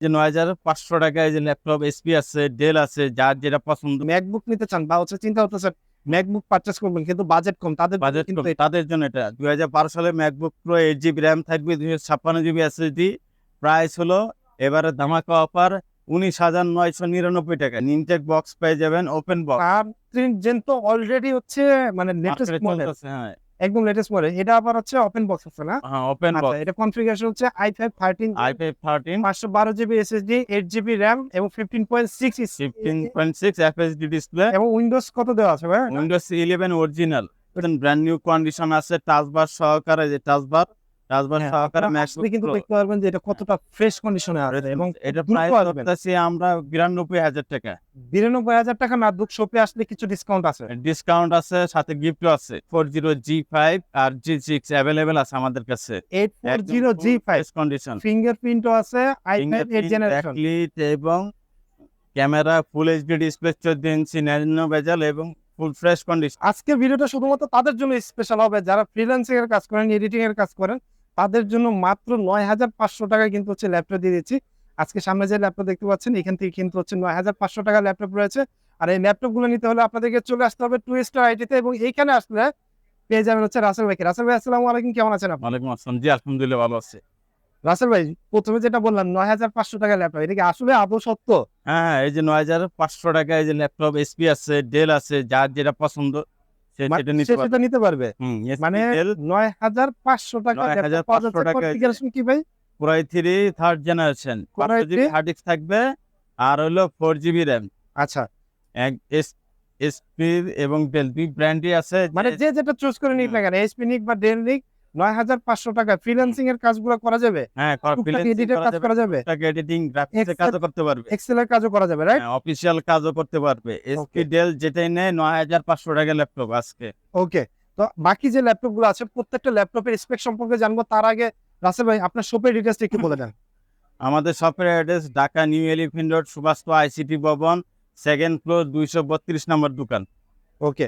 যে নয় হাজার পাঁচশো টাকায় যে ল্যাপটপ এসপি আছে ডেল আছে যার যেটা পছন্দ। ম্যাকবুক নিতে চান বা হচ্ছে চিন্তা করতেছেন ম্যাকবুক পারচেস করবেন কিন্তু বাজেট কম তাদের বাজেট কিন্তু তাদের জন্য এটা। দুই হাজার বারো সালে MacBook Pro eight GB RAM থাকবে দুই ছাপ্পান্ন জিবি এসএসডি প্রাইস হলো এবারে ধামাকা অফার উনিশ হাজার নয়শো নিরানব্বই টাকা। নিমটেক বক্স পেয়ে যাবেন ওপেন বক্স আর জেন তো অলরেডি হচ্ছে মানে লেটেস্ট মডেল হ্যাঁ। একদম লেটেস্ট মডেল এটা আবার হচ্ছে ওপেন বক্স আছে না? হ্যাঁ ওপেন আচ্ছা বক্স এটা কনফিগারেশন হচ্ছে i five thirteen i five thirteen পাঁচশো বারো GB SSD eight GB RAM এবং fifteen point six fifteen point six FSD display এবং উইন্ডোজ কত দেওয়া আছে ভাই? Windows eleven original brand new condition আছে টাচ বার সহকারে যে টাচবার টাচবার হ্যাঁ, সহকারে আসলে কিন্তু দেখতে পারবেন যে এটা কতটা ফ্রেশ কন্ডিশনে আছে এবং এটা প্রাইস। করতেছি আমরা বিরানব্বই হাজার টাকা। বিরানব্বই হাজার টাকা না দুঃখ শপে আসলে কিছু ডিসকাউন্ট আছে। ডিসকাউন্ট আছে সাথে গিফটও আছে। ফোর জিরো জি ফাইভ আর জি সিক্স অ্যাভেলেবেল আছে আমাদের কাছে। Eight four zero G five condition ফিঙ্গারপ্রিন্টও আছে I five eight generation backlit এবং ক্যামেরা ফুল এইচডি ডিসপ্লে চোদ্দ ইঞ্চি ন্যানো বেজাল এবং ফুল ফ্রেশ কন্ডিশন আজকের ভিডিওটা শুধুমাত্র তাদের জন্য স্পেশাল হবে। যারা ফ্রিল্যান্সিং এর কাজ করেন এডিটিং এর কাজ করেন তাদের জন্য মাত্র নয় হাজার পাঁচশো টাকায় কিন্তু হচ্ছে ল্যাপটপ দিয়ে দিচ্ছি। আজকে সামনে যে ল্যাপটপ দেখতে পাচ্ছেন এখান থেকে কিন্তু হচ্ছে নয় হাজার পাঁচশো টাকা ল্যাপটপ রয়েছে। আর এই ল্যাপটপগুলো নিতে হলে আপনাদেরকে চলে আসতে হবে টু স্টার আইটিতে এবং এইখানে আসলে পেয়ে যাবেন হচ্ছে রাসেল ভাইকে। রাসেল ভাই আসসালামু আলাইকুম কেমন আছেন আপনি? ওয়ালাইকুম আসসালাম। জি আলহামদুলিল্লাহ ভালো আছে। রাসেল ভাই প্রথমে যেটা বললাম নয় হাজার পাঁচশো টাকা ল্যাপটপ এটা কি আসলে আদৌ সত্য? হ্যাঁ এই যে নয় হাজার পাঁচশো টাকায় যে ল্যাপটপ এসপি আছে ডেল আছে যার যেটা পছন্দ সেটা নিতে পারবে। মানে নয় হাজার পাঁচশো টাকা 9,500 টাকা কনফিগারেশন কি ভাই three third generation hard disk থাকবে আর হলো ফোর জিবি র্যাম আচ্ছা। এক এসপি এবং ডেল দুই ব্র্যান্ডই আছে। মানে যে যে যেটা চুজ করে নিক না কেন এসপি নিক বা ডেল নিক নয় হাজার পাঁচশো টাকা ফ্রিল্যান্সিং এর কাজগুলো করা যাবে? হ্যাঁ এডিটের কাজ করা যাবে? এডিটিং গ্রাফিক্সের কাজও করতে পারবে। এক্সেল এর কাজও করা যাবে রাইট অফিসিয়াল কাজও করতে পারবে। এসপি ডেল যেটাই নেয় নয় হাজার পাঁচশো টাকা ল্যাপটপ আজকে। ওকে তো বাকি যে ল্যাপটপগুলো আছে প্রত্যেকটা ল্যাপটপের স্পেক সম্পর্কে জানব তার আগে রাসেল ভাই আপনার শপের ডিটেলসটা একটু বলে দেন। আমাদের শপের address Dhaka New Elephant Road Subhash ICT ভবন সেকেন্ড ফ্লোর দুইশো বত্রিশ নম্বর দোকান। Okay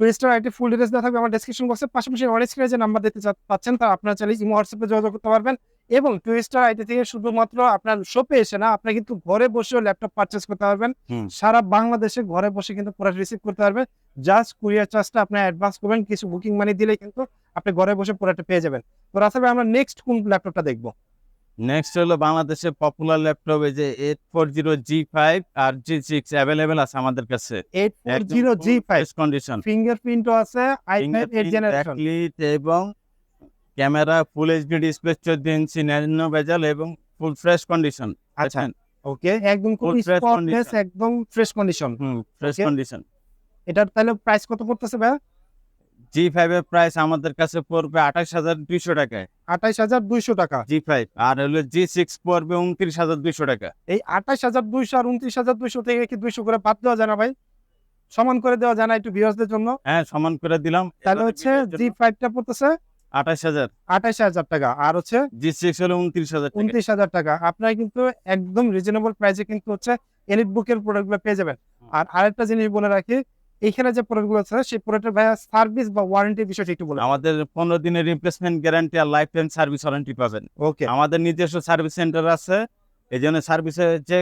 Twister IT full details দেওয়া থাকবে আমার ডেসক্রিপশন বক্সে পাশাপাশি অনেক স্ক্রিনে যে নাম্বার দেখতে পাচ্ছেন তার আপনারা চাইলে ইমো হোয়াটসঅ্যাপে যোগাযোগ করতে পারবেন। এবং টুইস্টার আইটি থেকে শুধুমাত্র আপনার শপে এসে না আপনি কিন্তু ঘরে বসেও ল্যাপটপ পারচেস করতে পারবেন। সারা বাংলাদেশে ঘরে বসে কিন্তু প্রোডাক্ট রিসিভ করতে পারবেন। জাস্ট কুরিয়ার চার্জটা আপনি অ্যাডভান্স করবেন কিছু বুকিং মানি দিলে কিন্তু আপনি ঘরে বসে প্রোডাক্ট পেয়ে যাবেন। তো ভাই আমরা নেক্সট কোন ল্যাপটপটা দেখব? নেক্সট হলো বাংলাদেশের পপুলার ল্যাপটপ এই যে eight four zero G five আর জি সিক্স অ্যাভেলেবেল আছে আমাদের কাছে। Eight four zero G five condition ফিঙ্গারপ্রিন্টও আছে আই ফাইভ এইট জেনারেশন এবং ক্যামেরা ফুল এইচডি ডিসপ্লে চোদ্দ ইঞ্চি ন্যানো বেজাল এবং ফুল ফ্রেশ কন্ডিশন আচ্ছা ওকে একদম খুব স্পটলেস একদম ফ্রেশ কন্ডিশন হুম ফ্রেশ কন্ডিশন এটার তাহলে প্রাইস কত পড়তেছে ভাই জি ফাইভ এর প্রাইস আমাদের কাছে পড়বে আঠাশ হাজার দুইশো টাকায়। আঠাইশ হাজার দুইশো টাকা। জি ফাইভ আর হলো জি সিক্স পড়বে উনত্রিশ হাজার দুইশো টাকা। এই আঠাইশ হাজার দুইশো আর উনত্রিশ হাজার দুইশো থেকে কি দুইশো করে বাদ দেওয়া যায় না ভাই? সমান করে দেওয়া যায় না একটু ভিউয়ার্সদের জন্য? হ্যাঁ সমান করে দিলাম। তাহলে হচ্ছে জি ফাইভটা পড়তেছে আঠাশ হাজার। আঠাইশ হাজার টাকা আর হচ্ছে জি সিক্স হলো উনত্রিশ হাজার উনত্রিশ হাজার টাকা। আপনারা কিন্তু একদম রিজনেবল প্রাইসে কিন্তু হচ্ছে এলিট বুকের প্রোডাক্টগুলো পেয়ে যাবেন। আর আরেকটা জিনিস বলে রাখি এইখানে যে প্রোডাক্টগুলো আছে সেই প্রোডাক্টের ভাইয়া সার্ভিস বা ওয়ারেন্টির বিষয়টা একটু বলে আমাদের পনেরো দিনের রিপ্লেসমেন্ট গ্যারান্টি আর লাইফ টাইম সার্ভিস ওয়ারেন্টি পাবেন। ওকে আমাদের নিজস্ব সার্ভিস সেন্টার আছে এই জন্য সার্ভিসে যে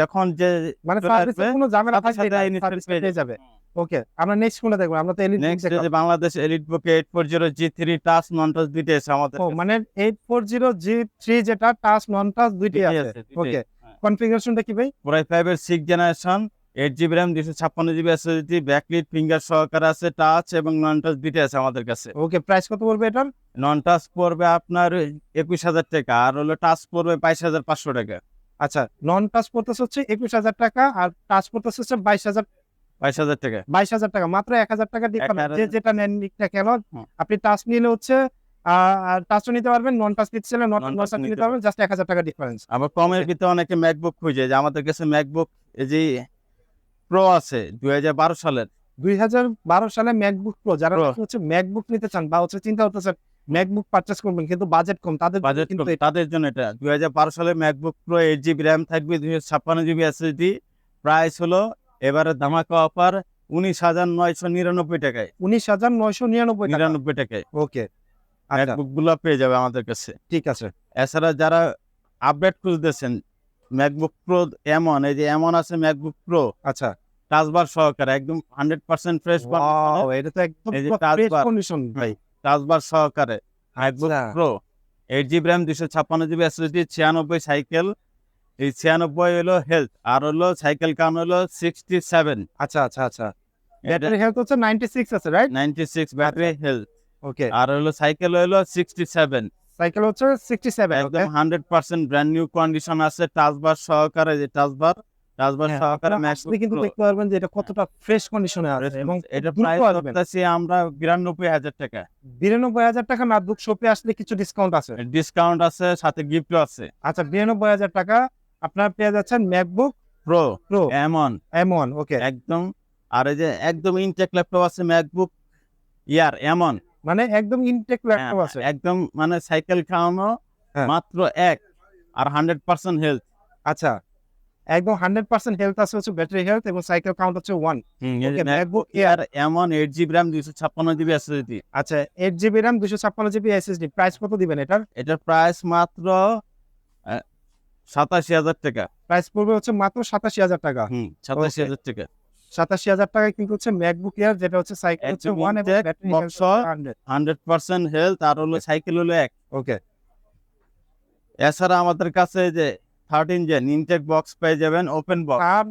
যখন যে মানে সার্ভিসে কোনো ঝামেলা থাকবে যাবে। ওকে আমরা নেক্সট কোনটা দেখব আমরা তো এলিট নেক্সট যে Bangladesh elite book eight four zero G three touch non touch দুইটা আছে আমাদের ও মানে eight four zero G three যেটা টাচ নন টাচ দুইটাই দুইটাই আছে। দুইটাই। ওকে হ্যাঁ। কনফিগারেশনটা কি ভাই? পুরাই ফাইভ এর six generation eight GB RAM দুশো ছাপ্পান্ন জিবি এসএসডি ব্যাকলিট ফিঙ্গার সহকারে আছে টাচ এবং নন টাচ দুইটা আছে আমাদের কাছে। ওকে প্রাইস কত পড়বে এটার? নন টাচ পড়বে আপনার একুশ হাজার টাকা আর হলো টাচ পড়বে বাইশ হাজার পাঁচশো টাকা। আচ্ছা নন টাচ পড়তেছে হচ্ছে একুশ হাজার টাকা আর টাচ পড়তেছে হচ্ছে বাইশ হাজার বাইশ হাজার টাকা। বাইশ হাজার টাকা মাত্র এক হাজার টাকা ডিফারেন্স যে যেটা নেন কেন আপনি টাচ নিলে হচ্ছে টাচও নিতে পারবেন নন টাচ নিতে চাইলে নন টাচ নিতে নিতে পারবেন জাস্ট এক হাজার টাকা ডিফারেন্স আবার কমের ভিতরে অনেকে ম্যাকবুক খুঁজে যে আমাদের কাছে ম্যাকবুক এই যে প্রো আছে দুই হাজার বারো সালের। দুই হাজার বারো সালে ম্যাকবুক প্রো যারা হচ্ছে ম্যাকবুক নিতে চান বা হচ্ছে চিন্তা করতেছেন ম্যাকবুক পারচেস করবেন কিন্তু বাজেট কম তাদের বাজেট কিন্তু তাদের জন্য এটা। দুই হাজার বারো সালে MacBook Pro eight GB RAM থাকবে দুই ছাপ্পান্ন জিবি এসএসডি প্রাইস হলো এবারে ধামাকা অফার উনিশ হাজার নয়শো নিরানব্বই টাকায়। উনিশ হাজার নয়শো নিরানব্বই নিরানব্বই টাকায়। ওকে আচ্ছা। ম্যাকবুকগুলো পেয়ে যাবে আমাদের কাছে। ঠিক আছে। এছাড়া যারা আপডেট খুঁজতেছেন ম্যাকবুক প্রো এমন এই যে এমন আছে ম্যাকবুক প্রো আচ্ছা। টাচবার সহকারে একদম হান্ড্রেড পার্সেন্ট ফ্রেশ এটা তো একদম। কন্ডিশন ভাই টাচবার সহকারে MacBook. Pro eight GB RAM দুশো ছাপ্পান্ন জিবি এসএসডি ছিয়ানব্বই সাইকেল এই ছিয়ানব্বই হলো হেলথ আর হলো সাইকেল কাউন্ট হলো সিক্সটি সেভেন আচ্ছা আচ্ছা। আচ্ছা ব্যাটারি হেলথ হচ্ছে 96 আছে right ninety six battery health okay আর হলো সাইকেল হলো সিক্সটি সেভেন সাইকেল হচ্ছে 67 একদম okay hundred percent brand new condition আছে টাচবার সহকারে যে টাচবার টাচবার হ্যাঁ, সহকারে আপনি কিন্তু দেখতে পারবেন যে এটা কতটা ফ্রেশ কন্ডিশনে আছে এবং এটা প্রাইস। করতেছি আমরা বিরানব্বই হাজার টাকা। বিরানব্বই হাজার টাকা না দুঃখ শপে আসলে কিছু ডিসকাউন্ট আছে। ডিসকাউন্ট আছে সাথে গিফটও আছে। আচ্ছা বিরানব্বই হাজার টাকা আপনার পেয়ে যাচ্ছেন ম্যাকবুক প্রো প্রো এমন এম ওয়ান ওকে একদম আর এই যে একদম ইনটেক ল্যাপটপ আছে ম্যাকবুক ইয়ার এমন মানে একদম ইনটেক ল্যাপটপ আছে। একদম মানে সাইকেল খাওয়ানো হ্যাঁ। মাত্র এক আর হান্ড্রেড পার্সেন্ট হেলথ আচ্ছা একদম হান্ড্রেড পার্সেন্ট হেলথ আছে হচ্ছে ব্যাটারি হেলথ এবং সাইকেল কাউন্ট হচ্ছে ওয়ান ম্যাকবুক ইয়ার এমন এইট জিবি র্যাম দুইশো ছাপ্পান্ন জিবি এসএসডি আচ্ছা এইট জিবি র্যাম দুশো ছাপ্পান্ন জিবি এসএসডি প্রাইস কত দিবেন এটার? এটার প্রাইস মাত্র সাতাশি হাজার টাকা। প্রাইস পড়বে হচ্ছে মাত্র সাতাশি হাজার টাকা। হুম সাতাশি. হাজার টাকা। সাতাশি হাজার টাকায় কিন্তু হচ্ছে ম্যাকবুক এয়ার যেটা হচ্ছে সাইকেল হচ্ছে ওয়ান এবং হান্ড্রেড পার্সেন্ট হেলথ আর হলো সাইকেল হলো এক। ওকে এছাড়া আমাদের কাছে যে থার্টিন জেন ইনটেক বক্স পেয়ে যাবেন ওপেন বক্স আর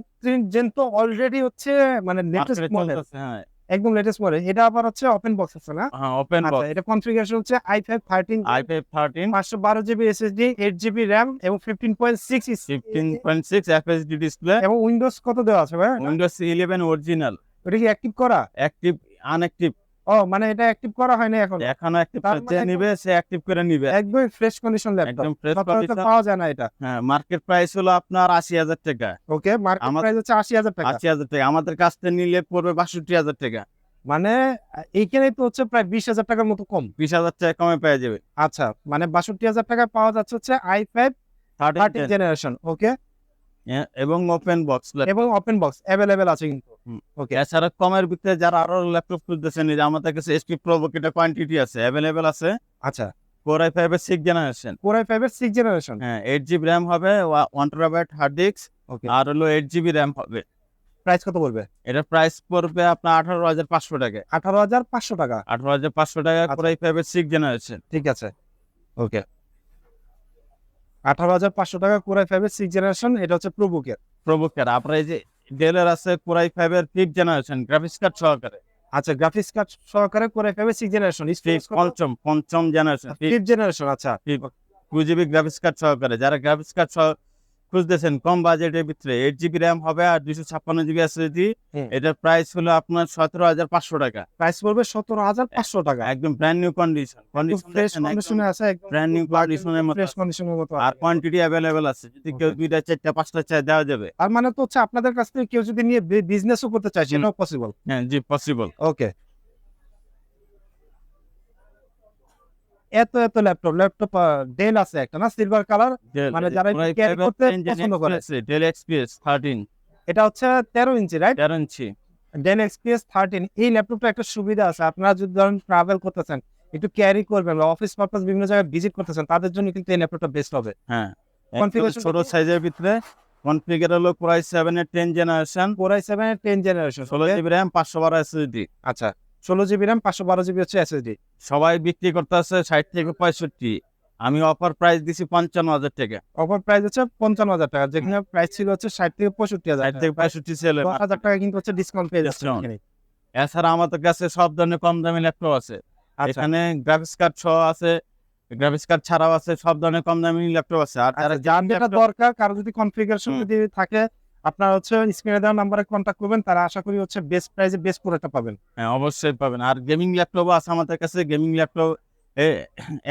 জেন তো অলরেডি হচ্ছে মানে লেটেস্ট মডেল হ্যাঁ। একদম লেটেস্ট মডেল এটা আবার হচ্ছে ওপেন বক্স আছে না? হ্যাঁ ওপেন আচ্ছা বক্স এটা কনফিগারেশন হচ্ছে i five thirteen i five thirteen পাঁচশো বারো GB SSD eight GB RAM এবং fifteen point six fifteen point six FHD display এবং উইন্ডোজ কত দেওয়া আছে ভাই? উইন্ডোজ ইলেভেন অরিজিনাল ওটা কি অ্যাক্টিভ করা? অ্যাক্টিভ আনঅ্যাক্টিভ ও মানে এটা অ্যাক্টিভ করা হয়নি এখন? এখনও অ্যাক্টিভ যে মানে- নিবে সে অ্যাক্টিভ করে নিবে। একদম ফ্রেশ কন্ডিশন ল্যাপটপ একদম ফ্রেশ সচরাচর পাওয়া যায় না এটা। হ্যাঁ মার্কেট প্রাইস হলো আপনার আশি হাজার টাকা। ওকে মার্কেট প্রাইস হচ্ছে আশি হাজার টাকা। আশি হাজার টাকা। আমাদের কাছ থেকে নিলে পড়বে বাষট্টি হাজার টাকা। মানে এইখানে তো হচ্ছে প্রায় বিশ হাজার টাকার মতো কম। বিশ হাজার টাকা কমে পেয়ে যাবে। আচ্ছা মানে বাষট্টি হাজার টাকা পাওয়া যাচ্ছে হচ্ছে i five thirteen generation okay এবং ওপেন বক্স এবং ওপেন বক্স অ্যাভেলেবেল আছে কিন্তু। ওকে এছাড়া কমের ভিতরে যারা আরও ল্যাপটপ খুঁজতেছেন যে আমাদের কাছে এসপি প্রো এটা কোয়ান্টিটি আছে অ্যাভেলেবেল আছে। আচ্ছা। কোর আই ফাইভ এর six generation core i five এর সিক্স জেনারেশন হ্যাঁ এইট জিবি র্যাম হবে one terabyte hard disk okay আর হলো এইট জিবি র্যাম হবে। প্রাইস কত পড়বে? এটার প্রাইস পড়বে আপনার আঠারো হাজার পাঁচশো টাকা। আঠারো হাজার পাঁচশো টাকা। আঠারো হাজার পাঁচশো টাকা। কোর আই ফাইভ এর সিক্স জেনারেশন ঠিক আছে। ওকে আঠারো হাজার পাঁচশো টাকা কোর আই ফাইভ এর সিক্স জেনারেশন এটা হচ্ছে প্রবুকের প্রবুকের আপনার এই যে ডেলের আছে কোরাই ফাইভের ফিফ ফিফথ জেনারেশন গ্রাফিক্স কার্ড সহকারে। আচ্ছা গ্রাফিক্স কার্ড সহকারে কোরাই ফাইভের ফাইভ সিক্স জেনারেশন পঞ্চম পঞ্চম জেনারেশন ফিফথ জেনারেশন আচ্ছা। টু জিবি গ্রাফিক্স কার্ড সহকারে। যারা গ্রাফিক্স কার্ড সহ খুঁজতেছেন কম বাজেটের ভিতরে। এইট জিবি র্যাম হবে আর দুইশো ছাপ্পান্ন জিবি হুম। এটার প্রাইস হলো আপনার সতেরো হাজার পাঁচশো টাকা। প্রাইস পড়বে সতেরো হাজার পাঁচশো টাকা। একদম ব্র্যান্ড নিউ কন্ডিশন কন্ডিশনে আছে একদম ব্র্যান্ড নিউ কন্ডিশনের মতো ফ্রেশ কন্ডিশনের মতো আর কোয়ান্টিটি অ্যাভেলেবেল আছে। যদি কেউ দুইটা চারটা পাঁচটা চাই দেওয়া যাবে। আর মানে তো হচ্ছে আপনাদের কাছ থেকে কেউ যদি নিয়ে বিজনেসও করতে চায়। সেটাও পসিবল হ্যাঁ জি পসিবল ওকে এত এত ল্যাপটপ ল্যাপটপ ডেল আছে একটা না? সিলভার কালার মানে যারা carry করতে পছন্দ করে। ডেল এক্সপিএস থার্টিন এটা হচ্ছে তেরো ইঞ্চি রাইট তেরো ইঞ্চি। ডেল এক্সপিএস থার্টিন এই ল্যাপটপটা একটা সুবিধা আছে। আপনারা যদি ধরেন ট্রাভেল করতেছেন একটু ক্যারি করবেন বা অফিস পারপাস বিভিন্ন জায়গায় ভিজিট করতেছেন তাদের জন্য কিন্তু এই ল্যাপটপটা বেস্ট হবে। হ্যাঁ Configuration ছোট সাইজের ভিতরে কনফিগার হলো প্রাইস সেভেন এর ten generation four i seven ten generation ষোলো জিবি র্যাম পাঁচশো বারো এসএসডি আচ্ছা। ষোলো জিবি র্যাম পাঁচশো বারো জিবি হচ্ছে এসএসডি সবাই বিক্রি করতে আছে ষাট থেকে পঁয়ষট্টি। আমি অফার প্রাইস দিছি পঞ্চান্ন হাজার টাকা। অফার প্রাইস হচ্ছে পঞ্চান্ন হাজার টাকা যেখানে প্রাইস ছিল হচ্ছে ষাট থেকে পঁয়ষট্টি হাজার ষাট থেকে পঁয়ষট্টি দশ হাজার টাকা কিন্তু হচ্ছে ডিসকাউন্ট পেয়ে যাচ্ছে। এছাড়া আমাদের কাছে সব ধরনের কম দামি ল্যাপটপ আছে। আচ্ছা। এখানে গ্রাফিক্স কার্ড সহ আছে গ্রাফিক্স কার্ড ছাড়াও আছে সব ধরনের কম দামি ল্যাপটপ আছে। আর আচ্ছা, যার যেটা দরকার কারও যদি কনফিগারেশন যদি থাকে আপনার হচ্ছে স্ক্রিনে দেওয়া নাম্বারে কন্ট্যাক্ট করবেন তারা আশা করি হচ্ছে বেস্ট প্রাইসে বেস্ট প্রোডাক্টটা পাবেন। হ্যাঁ অবশ্যই পাবেন। আর গেমিং ল্যাপটপ আছে আমাদের কাছে গেমিং ল্যাপটপ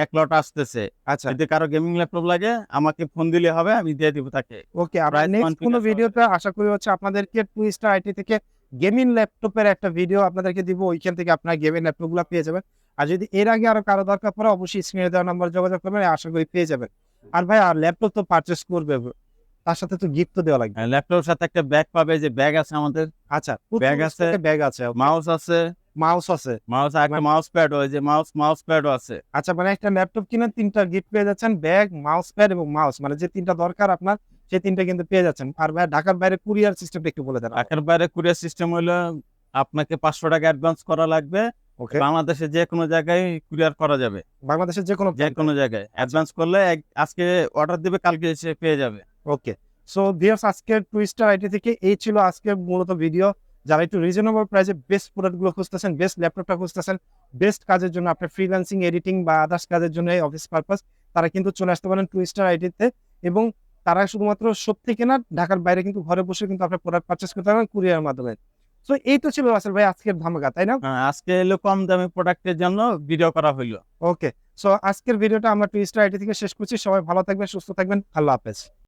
এক লট আসতেছে। আচ্ছা। যদি কারও গেমিং ল্যাপটপ লাগে আমাকে ফোন দিলে হবে আমি দিয়ে দিব তাকে। ওকে আমরা নেক্সট কোনো ভিডিওতে আশা করি হচ্ছে আপনাদেরকে টু স্টার আইটি থেকে গেমিং ল্যাপটপের একটা ভিডিও আপনাদেরকে দিব ওইখান থেকে আপনার গেমিং ল্যাপটপগুলো পেয়ে যাবেন। আর যদি এর আগে আরও কারও দরকার পড়ে অবশ্যই স্ক্রিনে দেওয়া নাম্বার যোগাযোগ করবেন আশা করি পেয়ে যাবেন। আর ভাই আর ল্যাপটপ তো পারচেস করবে তার সাথে তো গিফট তো দেওয়া লাগবে। ল্যাপটপের সাথে একটা ব্যাগ পাবে যে ব্যাগ আছে আমাদের। আচ্ছা Bag আছে। ব্যাগ আছে মাউস আছে। মাউস আছে। মাউস একটা মাউস প্যাড ওই যে মাউস মাউস প্যাডও আছে। আচ্ছা মানে একটা ল্যাপটপ কিনে তিনটা গিফট পেয়ে যাচ্ছেন ব্যাগ মাউস প্যাড এবং মাউস মানে যে তিনটা দরকার আপনার সেই তিনটা কিন্তু পেয়ে যাচ্ছেন। আর ভাই ঢাকার বাইরে কুরিয়ার সিস্টেমটা একটু বলে দেন ঢাকার বাইরে কুরিয়ার সিস্টেম হলো আপনাকে পাঁচশো টাকা অ্যাডভান্স করা লাগবে। ওকে বাংলাদেশে যে কোনো জায়গায় কুরিয়ার করা যাবে। বাংলাদেশের যে কোনো যে কোনো জায়গায়। অ্যাডভান্স করলে আজকে অর্ডার দিবে কালকে এসে পেয়ে যাবে। ওকে সো ভিউয়ার্স আজকের টুইস্টার আইটি থেকে এই ছিল আজকের মূলত ভিডিও যারা একটু রিজনেবল প্রাইসে বেস্ট প্রোডাক্টগুলো খুঁজতেছেন বেস্ট ল্যাপটপটা খুঁজতেছেন বেস্ট কাজের জন্য আপনার ফ্রিল্যান্সিং এডিটিং বা আদার্স কাজের জন্য এই অফিস পারপাস তারা কিন্তু চলে আসতে পারেন টুইস্টার আইটিতে এবং তারা শুধুমাত্র সত্যি কেনা ঢাকার বাইরে কিন্তু ঘরে বসে কিন্তু আপনার প্রোডাক্ট পারচেস করতে পারেন কুরিয়ার মাধ্যমে। সো এই তো ছিল রাসেল ভাই আজকের ধামাকা তাই না? হ্যাঁ, আজকে এলো কম দামি প্রোডাক্টের জন্য ভিডিও করা হইল। ওকে সো আজকের ভিডিওটা আমরা টুইস্টার আইটি থেকে শেষ করছি। সবাই ভালো থাকবেন সুস্থ থাকবেন। আল্লাহ হাফেজ।